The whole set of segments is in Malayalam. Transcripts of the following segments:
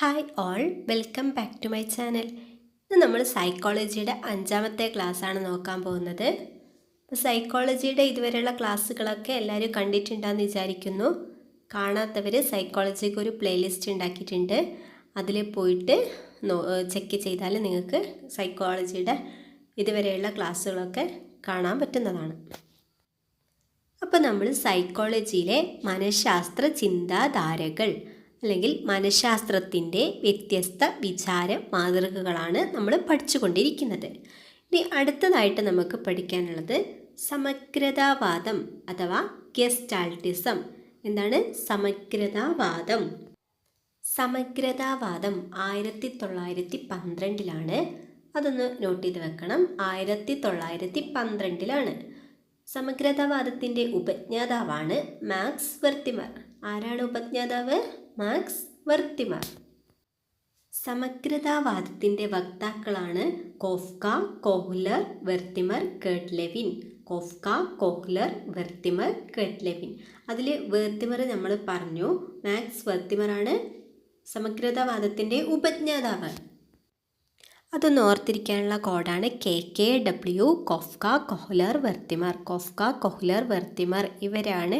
Hi all welcome back to my channel ഇന്ന് നമ്മൾ സൈക്കോളജിയുടെ അഞ്ചാമത്തെ ക്ലാസ്സാണ് നോക്കാൻ പോകുന്നത്. സൈക്കോളജിയുടെ ഇതുവരെയുള്ള ക്ലാസ്സുകളൊക്കെ എല്ലാവരും കണ്ടിട്ടുണ്ടെന്ന് വിചാരിക്കുന്നു. കാണാത്തവർ സൈക്കോളജിക്ക് ഒരു പ്ലേലിസ്റ്റ് ഉണ്ടാക്കിയിട്ടുണ്ട്. അതിൽ പോയിട്ട് ചെക്ക് ചെയ്താൽ നിങ്ങൾക്ക് സൈക്കോളജിയുടെ ഇതുവരെയുള്ള ക്ലാസ്സുകളൊക്കെ കാണാൻ പറ്റുന്നതാണ്. അപ്പോൾ നമ്മൾ സൈക്കോളജിയിലെ മനഃശാസ്ത്ര ചിന്താധാരകൾ അല്ലെങ്കിൽ മനഃശാസ്ത്രത്തിന്റെ വ്യത്യസ്ത വിചാര മാതൃകകളാണ് നമ്മൾ പഠിച്ചുകൊണ്ടിരിക്കുന്നത്. ഇനി അടുത്തതായിട്ട് നമുക്ക് പഠിക്കാനുള്ളത് സമഗ്രതാവാദം അഥവാ ഗെസ്റ്റാൾട്ടിസം. എന്താണ് സമഗ്രതാവാദം? സമഗ്രതാവാദം ആയിരത്തി തൊള്ളായിരത്തി പന്ത്രണ്ടിലാണ് അതൊന്ന് നോട്ട് ചെയ്ത് വെക്കണം. ആയിരത്തി തൊള്ളായിരത്തി പന്ത്രണ്ടിലാണ് സമഗ്രതാവാദത്തിന്റെ ഉപജ്ഞാതാവാണ് മാക്സ് വെർത്തിമർ. ആരാണ് ഉപജ്ഞാതാവ്? Max Wertheimer. സമഗ്രതാവാദത്തിന്റെ വക്താക്കളാണ് Koffka Kohler Wertheimer Kurt Lewin Koffka Kohler Wertheimer Kurt Lewin അതിൽ വെർത്തിമർ നമ്മൾ പറഞ്ഞു മാക്സ് വെർത്തിമറാണ് സമഗ്രതാവാദത്തിന്റെ ഉപജ്ഞാതാവ്. അതൊന്ന് ഓർത്തിരിക്കാനുള്ള കോഡാണ് K K W Koffka Kohler Wertheimer. Koffka Kohler Wertheimer ഇവരാണ്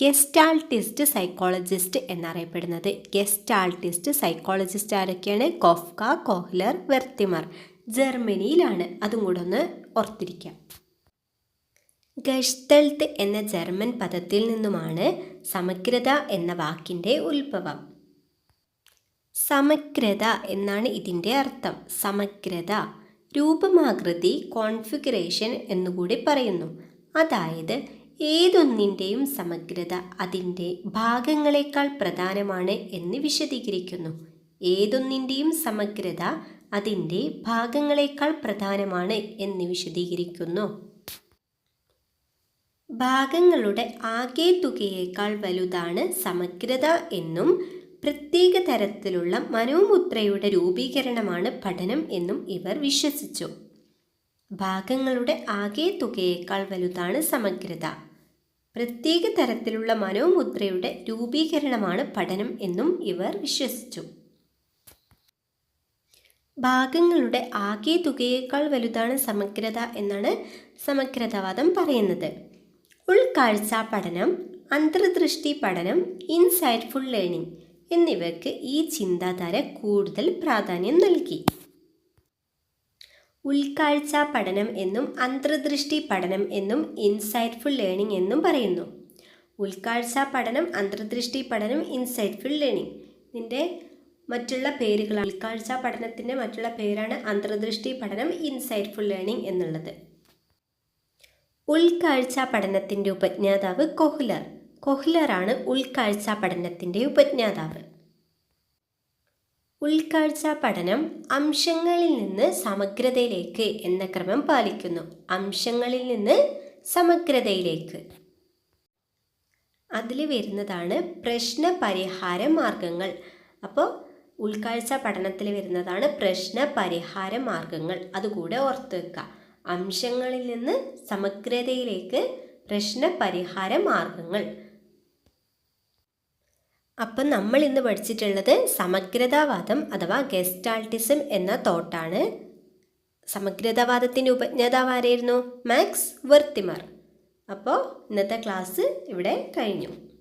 ഗെസ്റ്റാൾട്ടിസ്റ്റ് സൈക്കോളജിസ്റ്റ് എന്നറിയപ്പെടുന്നത്. ഗെസ്റ്റാൾട്ടിസ്റ്റ് സൈക്കോളജിസ്റ്റ് ആരൊക്കെയാണ്? Koffka Kohler Wertheimer. ജർമ്മനിയിലാണ്. അതും കൂടെ ഒന്ന് ഓർത്തിരിക്കാം. ഗഷ്തൽത്ത് എന്ന ജർമ്മൻ പദത്തിൽ നിന്നുമാണ് സമഗ്രത എന്ന വാക്കിന്റെ ഉത്ഭവം. സമഗ്രത എന്നാണ് ഇതിന്റെ അർത്ഥം. സമഗ്രത രൂപമാകൃതി കോൺഫിഗറേഷൻ എന്നുകൂടി പറയുന്നു. അതായത് ഏതൊന്നിന്റെയും സമഗ്രത അതിന്റെ ഭാഗങ്ങളെക്കാൾ പ്രധാനമാണ് എന്ന് വിശദീകരിക്കുന്നു. ഏതൊന്നിന്റെയും സമഗ്രത അതിന്റെ ഭാഗങ്ങളെക്കാൾ പ്രധാനമാണ് എന്ന് വിശദീകരിക്കുന്നു. ഭാഗങ്ങളുടെ ആകെ തുകയേക്കാൾ വലുതാണ് സമഗ്രത എന്നും പ്രത്യേക തരത്തിലുള്ള മനോമുദ്രയുടെ രൂപീകരണമാണ് പഠനം എന്നും ഇവർ വിശ്വസിച്ചു. ഭാഗങ്ങളുടെ ആകെ തുകയേക്കാൾ വലുതാണ് സമഗ്രത. പ്രത്യേക തരത്തിലുള്ള മനോമുദ്രയുടെ രൂപീകരണമാണ് പഠനം എന്നും ഇവർ വിശ്വസിച്ചു. ഭാഗങ്ങളുടെ ആകെ തുകയേക്കാൾ വലുതാണ് സമഗ്രത എന്നാണ് സമഗ്രതാവാദം പറയുന്നത്. ഉൾക്കാഴ്ച പഠനം അന്തർദൃഷ്ടി പഠനം ഇൻസൈറ്റ്ഫുൾ ലേണിംഗ് എന്നിവയ്ക്ക് ഈ ചിന്താധാര കൂടുതൽ പ്രാധാന്യം നൽകി. ഉൾക്കാഴ്ച പഠനം എന്നും അന്തർദൃഷ്ടി പഠനം എന്നും ഇൻസൈറ്റ്ഫുൾ ലേണിംഗ് എന്നും പറയുന്നു. ഉൾക്കാഴ്ച പഠനം അന്തർദൃഷ്ടി പഠനം ഇൻസൈറ്റ്ഫുൾ ലേണിംഗ് ഇതിന്റെ മറ്റുള്ള പേരുകൾ ഉൾക്കാഴ്ച പഠനത്തിന്റെ മറ്റുള്ള പേരാണ് അന്തർദൃഷ്ടി പഠനം ഇൻസൈറ്റ്ഫുൾ ലേണിംഗ് എന്നുള്ളത്. ഉൾക്കാഴ്ച പഠനത്തിന്റെ ഉപജ്ഞാതാവ് കൊഹ്ലർ. കൊഹ്ലറാണ് ഉൾക്കാഴ്ച പഠനത്തിന്റെ ഉപജ്ഞാതാവ്. ഉൾക്കാഴ്ച പഠനം അംശങ്ങളിൽ നിന്ന് സമഗ്രതയിലേക്ക് എന്ന ക്രമം പാലിക്കുന്നു. അംശങ്ങളിൽ നിന്ന് സമഗ്രതയിലേക്ക്. അതിൽ വരുന്നതാണ് പ്രശ്ന പരിഹാര മാർഗങ്ങൾ. അപ്പോൾ ഉൾക്കാഴ്ച പഠനത്തിൽ വരുന്നതാണ് പ്രശ്ന പരിഹാര മാർഗങ്ങൾ. അതുകൂടെ ഓർത്ത് വെക്കുക. അംശങ്ങളിൽ നിന്ന് സമഗ്രതയിലേക്ക് പ്രശ്ന പരിഹാര മാർഗങ്ങൾ. അപ്പം നമ്മൾ ഇന്ന് പഠിച്ചിട്ടുള്ളത് സമഗ്രതാവാദം അഥവാ ഗെസ്റ്റാൾട്ടിസം എന്ന തോട്ടാണ്. സമഗ്രതാവാദത്തിന്റെ ഉപജ്ഞാതാവ് ആരായിരുന്നു മാക്സ് വെർത്തിമർ. അപ്പോൾ ഇന്നത്തെ ക്ലാസ് ഇവിടെ കഴിഞ്ഞു.